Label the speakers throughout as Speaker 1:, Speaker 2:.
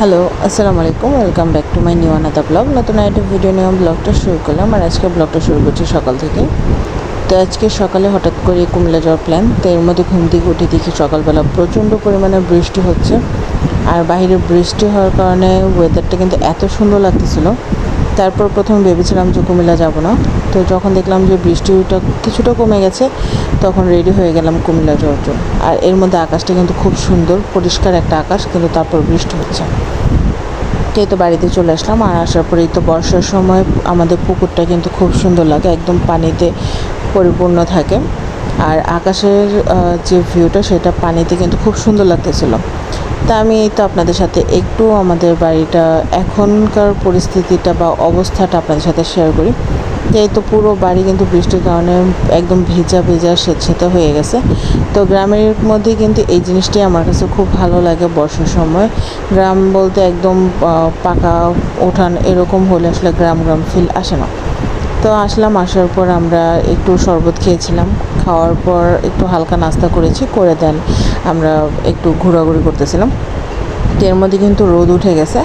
Speaker 1: Hello আসসালামু আলাইকুম welcome back to my new another blog নতুন একটা ভিডিও নিয়ে ব্লগটা শুরু করলাম আর আজকে ব্লগটা শুরু করছি সকাল থেকে। তো আজকে সকালে হঠাৎ করে কুমিল্লা যাওয়ার প্ল্যান তো এর মধ্যে ঘুম থেকে উঠে দেখি সকালবেলা প্রচণ্ড পরিমাণে বৃষ্টি হচ্ছে। আর বাইরে বৃষ্টি হওয়ার কারণে ওয়েদারটা কিন্তু এত সুন্দর লাগতেছিল। তারপর প্রথমে ভেবেছিলাম যে কুমিল্লা যাব না। তো যখন দেখলাম যে বৃষ্টিটা কিছুটা কমে গেছে, তখন রেডি হয়ে গেলাম কুমিল্লা যাওয়ার জন্য। আর এর মধ্যে আকাশটা কিন্তু খুব সুন্দর, পরিষ্কার একটা আকাশ, কিন্তু তারপর বৃষ্টি হচ্ছে। এই তো বাড়িতে চলে আসলাম, আর আসার পরেই তো বর্ষার সময় আমাদের পুকুরটা কিন্তু খুব সুন্দর লাগে, একদম পানিতে পরিপূর্ণ থাকে। আর আকাশের যে ভিউটা সেটা পানিতে কিন্তু খুব সুন্দর লাগতেছিল। তা আমি এই তো আপনাদের সাথে একটু আমাদের বাড়িটা এখনকার পরিস্থিতিটা বা অবস্থাটা আপনাদের সাথে শেয়ার করি। এই তো পুরো বাড়ি কিন্তু বৃষ্টির কারণে একদম ভেজা ভেজা স্বেচ্ছাতে হয়ে গেছে। তো গ্রামের মধ্যে কিন্তু এই জিনিসটি আমার কাছে খুব ভালো লাগে বর্ষার সময়। গ্রাম বলতে একদম পাকা ওঠান এরকম হলে আসলে গ্রাম গ্রাম ফিল আসে না। তো আসলাম, আসার পর আমরা একটু শরবত খেয়েছিলাম। খাওয়ার পর একটু হালকা নাস্তা করেছি, করে দেন। আমরা একটু ঘোরাঘুরি করতেছিলাম। তো এর মধ্যে কিন্তু রোদ উঠে গেছে।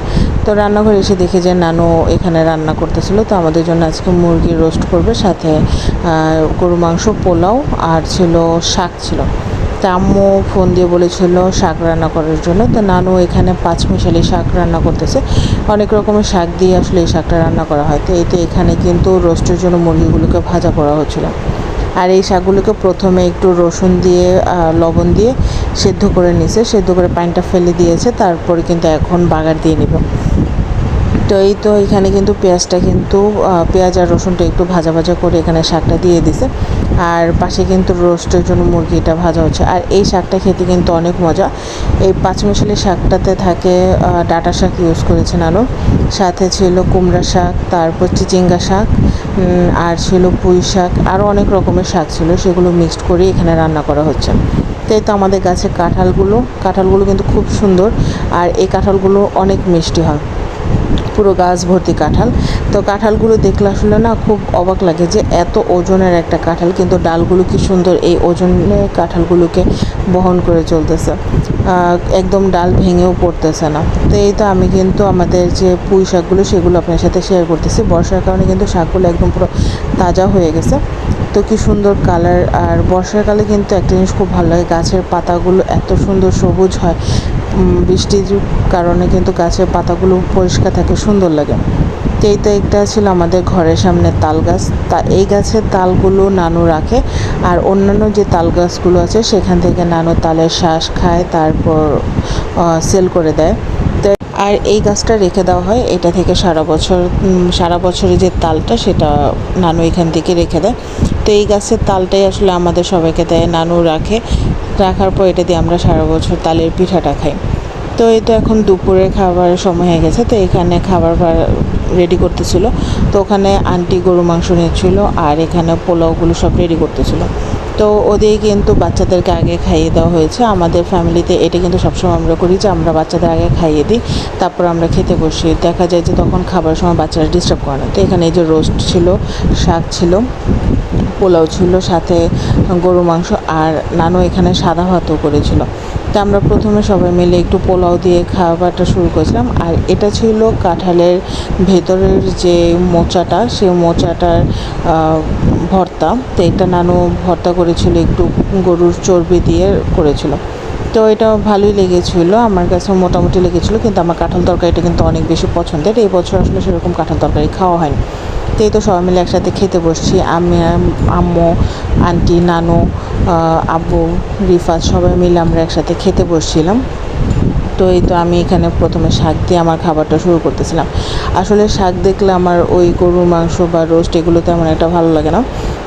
Speaker 1: তো রান্নাঘরে এসে দেখে যে নানু এখানে রান্না করতেছিল। তো আমাদের জন্য আজকে মুরগির রোস্ট করবে, সাথে গরু মাংস, পোলাও আর ছিল শাক ছিল। তা আম্মু ফোন দিয়ে বলেছিল শাক রান্না করার জন্য। তো নানু এখানে পাঁচমিশালি শাক রান্না করতেছে। অনেক রকমের শাক দিয়ে আসলে এই শাকটা রান্না করা হয়। তো এই তো এখানে কিন্তু রোস্টের জন্য মুরগিগুলোকে ভাজা করা হচ্ছিল। আর এই শাকগুলোকে প্রথমে একটু রসুন দিয়ে লবণ দিয়ে সেদ্ধ করে নিছে সেদ্ধ করে পানিটা ফেলে দিয়েছে, তারপরে কিন্তু এখন বাগার দিয়ে নিব। তো এই তো এখানে কিন্তু পেঁয়াজটা কিন্তু পেঁয়াজ আর রসুনটা একটু ভাজা ভাজা করে এখানে শাকটা দিয়ে দিছে। আর পাশে কিন্তু রোস্টের জন্য মুরগিটা ভাজা হচ্ছে। আর এই শাকটা খেতে কিন্তু অনেক মজা। এই পাঁচমিশালি শাকটাতে থাকে ডাঁটা শাক ইউজ করেছে নানু সাথে ছিল কুমড়া শাক, তারপর চিচিঙ্গা শাক আর ছিল পুঁই শাক আরও অনেক রকমের শাক ছিল, সেগুলো মিক্সড করে এখানে রান্না করা হচ্ছে। তাই তো আমাদের গাছে কাঁঠালগুলো কাঁঠালগুলো কিন্তু খুব সুন্দর, আর এই কাঁঠালগুলো অনেক মিষ্টি হয়। পুরো গাছ ভর্তি কাঁঠাল। তো কাঁঠালগুলো দেখলে আসলে না খুব অবাক লাগে যে এত ওজনের একটা কাঁঠাল, কিন্তু ডালগুলো কি সুন্দর এই ওজনের কাঁঠালগুলোকে বহন করে চলতেছে। একদম ডাল ভেঙেও পড়তেছে না। তো এই তো আমি কিন্তু আমাদের যে পুঁই শাকগুলো, সেগুলো আপনার সাথে শেয়ার করতেছি। বর্ষার কারণে কিন্তু শাকগুলো একদম পুরো তাজা হয়ে গেছে। তো কি সুন্দর কালার আর বর্ষাকালে কিন্তু একটা জিনিস খুব ভালো লাগে, গাছের পাতাগুলো এত সুন্দর সবুজ হয়। বৃষ্টির কারণে কিন্তু গাছের পাতাগুলো পরিষ্কার থাকে সুন্দর লাগে। তো এই তো একটা ছিল আমাদের ঘরের সামনে তাল গাছ। তা এই গাছের তালগুলো নানু রাখে আর অন্যান্য যে তাল গাছগুলো আছে, সেখান থেকে নানু তালের শ্বাস খায়, তারপর সেল করে দেয়। আর এই গাছটা রেখে দেওয়া হয়। এটা থেকে সারা বছর সারা বছরে যে তালটা, সেটা নানু এখান থেকে রেখে দেয়। তো এই গাছের তালটাই আসলে আমাদের সবাইকে দেয়। নানু রাখে। রাখার পর এটা দিয়ে আমরা সারা বছর তালের পিঠাটা খাই। তো এই তো এখন দুপুরে খাবারের সময় হয়ে গেছে, তো এখানে খাবার রেডি করতেছিল। তো ওখানে আন্টি গরু মাংস নিয়েছিল আর এখানে পোলাওগুলো সব রেডি করতেছিল। তো ওদের কিন্তু বাচ্চাদেরকে আগে খাইয়ে দেওয়া হয়েছে। আমাদের ফ্যামিলিতে এটা কিন্তু সবসময় আমরা করি যে আমরা বাচ্চাদের আগে খাইয়ে দিই, তারপর আমরা খেতে বসি। দেখা যায় যে তখন খাবার সময় বাচ্চারা ডিস্টার্ব করে না। তো এখানে এই যে রোস্ট ছিল, শাক ছিল, পোলাও ছিল, সাথে গরু মাংস আর নানু এখানে সাদা ভাতও করেছিল। তো আমরা প্রথমে সবাই মিলে একটু পোলাও দিয়ে খাবারটা শুরু করেছিলাম। আর এটা ছিল কাঁঠালের ভেতরের যে মোচাটা, সেই মোচাটার ভর্তা। তো এটা নানু ভর্তা করেছিল, একটু গরুর চর্বি দিয়ে করেছিল। তো এটা ভালোই লেগেছিলো, আমার কাছে মোটামুটি লেগেছিলো, কিন্তু আমার কাঁঠাল তরকারিটা কিন্তু অনেক বেশি পছন্দের। এই বছর আসলে সেরকম কাঁঠাল তরকারি খাওয়া হয়নি। তো এই তো সবাই মিলে একসাথে খেতে বসছি। আম- আম্মু আন্টি, নানু আব্বু, রিফাত সবাই মিলে আমরা একসাথে খেতে বসছিলাম। তো এই তো আমি এখানে প্রথমে শাক দিয়ে আমার খাবারটা শুরু করতেছিলাম। আসলে শাক দেখলে আমার ওই গরুর মাংস বা রোস্ট এগুলো তেমন একটা ভালো লাগে না।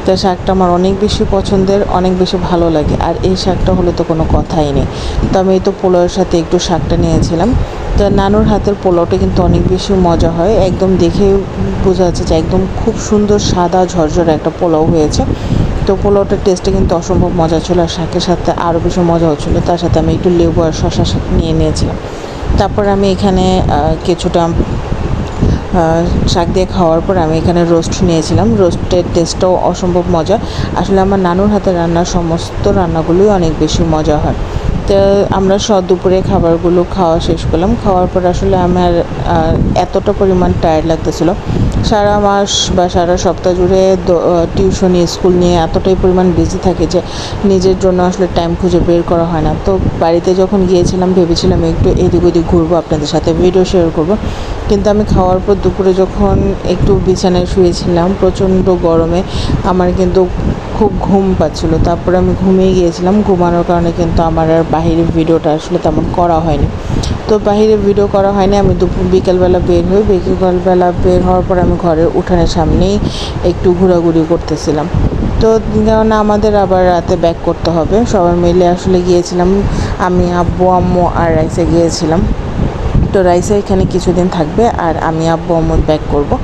Speaker 1: তো শাকটা আমার অনেক বেশি পছন্দের, অনেক বেশি ভালো লাগে। আর এই শাকটা হলে তো কোনো কথাই নেই। তো আমি এই তো পোলাওয়ের সাথে একটু শাকটা নিয়েছিলাম। তো নানুর হাতের পোলাওটা কিন্তু অনেক বেশি মজা হয়। একদম দেখে বোঝা যাচ্ছে যে একদম খুব সুন্দর সাদা ঝরঝরে একটা পোলাও হয়েছে। তো পোলাওটার টেস্টে কিন্তু অসম্ভব মজা ছিল আর শাকের সাথে আরও বেশি মজা হচ্ছিল। তার সাথে আমি একটু লেবু আর শশা নিয়ে নিয়েছিলাম। তারপর আমি এখানে কিছুটা শাক দিয়ে খাওয়ার পর আমি এখানে রোস্ট নিয়েছিলাম। রোস্টের টেস্টটাও অসম্ভব মজা। আসলে আমার নানুর হাতে রান্নার সমস্ত রান্নাগুলোই অনেক বেশি মজা হয়। তো আমরা সব দুপুরে খাবারগুলো খাওয়া শেষ করলাম। খাওয়ার পর আসলে আমার এতটা পরিমাণ টায়ার্ড লাগতেছিল। সারা মাস বা সারা সপ্তাহ জুড়ে টিউশনি স্কুল নিয়ে এতটাই পরিমাণ বিজি থাকে যে নিজের জন্য আসলে টাইম খুঁজে বের করা হয় না। তো বাড়িতে যখন গিয়েছিলাম, ভেবেছিলাম একটু এদিক ওদিক ঘুরবো আপনাদের সাথে ভিডিও শেয়ার করব। কিন্তু আমি খাওয়ার পর দুপুরে যখন একটু বিছানায় শুয়েছিলাম, প্রচণ্ড গরমে আমার কিন্তু খুব ঘুম পাচ্ছিলো। তারপরে আমি ঘুমিয়ে গিয়েছিলাম। ঘুমানোর কারণে কিন্তু আমার আর বাহিরের ভিডিওটা আসলে তেমন করা হয়নি। তো বাহিরে ভিডিও করা হয়নি। আমি দুপুর বিকেলবেলা বের হই। বিকেলবেলা বের হওয়ার পর আমি ঘরের উঠানের সামনেই একটু ঘোরাঘুরি করতেছিলাম। তো কারণ আমাদের আবার রাতে ব্যাক করতে হবে। সবাই মিলে আসলে গিয়েছিলাম। আমি, আব্বু, আম্মু আর রাইসে গিয়েছিলাম। তো রাইসা এখানে কিছুদিন থাকবে আর আমি, আব্বু, আম্মু ব্যাক করব।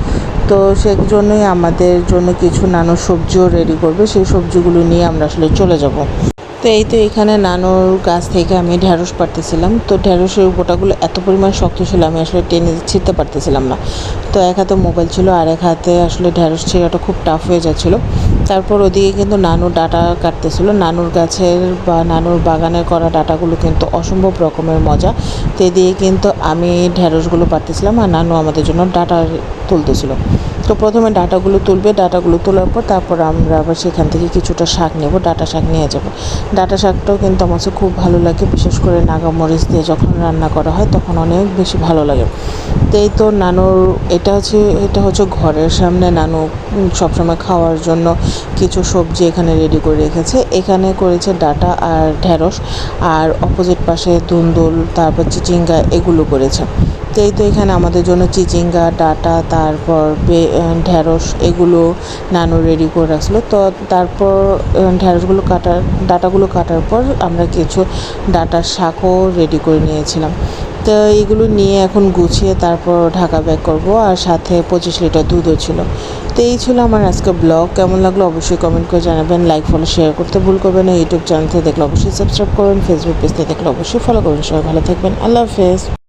Speaker 1: তো সেই জন্যই আমাদের জন্য কিছু নানো সবজিও রেডি করবে। সেই সবজিগুলো নিয়ে আমরা আসলে চলে যাব। তো এই তো এখানে নানোর গাছ থেকে আমি ঢ্যাঁড়স পারতেছিলাম তো ঢ্যাঁড়সের গোটাগুলো এত পরিমাণ শক্ত ছিল, আমি আসলে টেনে ছিঁড়তে পারতেছিলাম না। তো এক হাতে মোবাইল ছিল আর এক হাতে আসলে ঢ্যাঁড়স ছিঁড়াটা খুব টাফ হয়ে যাচ্ছিল। তারপর ওদিকে কিন্তু নানু ডাটা কাটতেছিল। নানুর গাছের বা নানুর বাগানের করা ডাটাগুলো কিন্তু অসম্ভব রকমের মজা। তো এদিকে কিন্তু আমি ঢ্যাঁড়সগুলো পারতেছিলাম আর নানু আমাদের জন্য ডাটা তুলতেছিল। তো প্রথমে ডাটাগুলো তুলবে, ডাটাগুলো তোলার পর তারপর আমরা আবার সেখান থেকে কিছুটা শাক নেব, ডাটা শাক নিয়ে যাব। ডাটা শাকটাও কিন্তু আমার খুব ভালো লাগে, বিশেষ করে নাগামরিচ দিয়ে যখন রান্না করা হয় তখন অনেক বেশি ভালো লাগে। তো এই তো নানুর, এটা হচ্ছে এটা হচ্ছে ঘরের সামনে নানু সবসময় খাওয়ার জন্য কিছু সবজি এখানে রেডি করে রেখেছে। এখানে করেছে ডাটা আর ঢ্যাঁড়স আর অপোজিট পাশে দুন্দুল, তারপর চিচিঙ্গা এগুলো করেছে। তো এই তো এখানে আমাদের জন্য চিচিঙ্গা, ডাটা, তারপর ঢ্যাঁড়স এগুলো নানু রেডি করে রাখছিলো। তো তারপর ঢ্যাঁড়সগুলো কাটার, ডাটাগুলো কাটার পর আমরা কিছু ডাটার শাকও রেডি করে নিয়েছিলাম। তো এইগুলো নিয়ে এখন গুছিয়ে তারপর ঢাকা ব্যাক করব আর সাথে পঁচিশ লিটার দুধও ছিল। তো এই ছিল আমার আজকে ব্লগ কেমন লাগল অবশ্যই কমেন্ট করে জানাবেন। লাইক ফলো শেয়ার করতে ভুল করবেন না। ইউটিউব চ্যানেল থেকে দেখলে অবশ্যই সাবস্ক্রাইব করবেন। ফেসবুক পেজ থেকে দেখলে অবশ্যই ফলো করবেন। সবাই ভালো থাকবেন। আল্লাহ হাফেজ।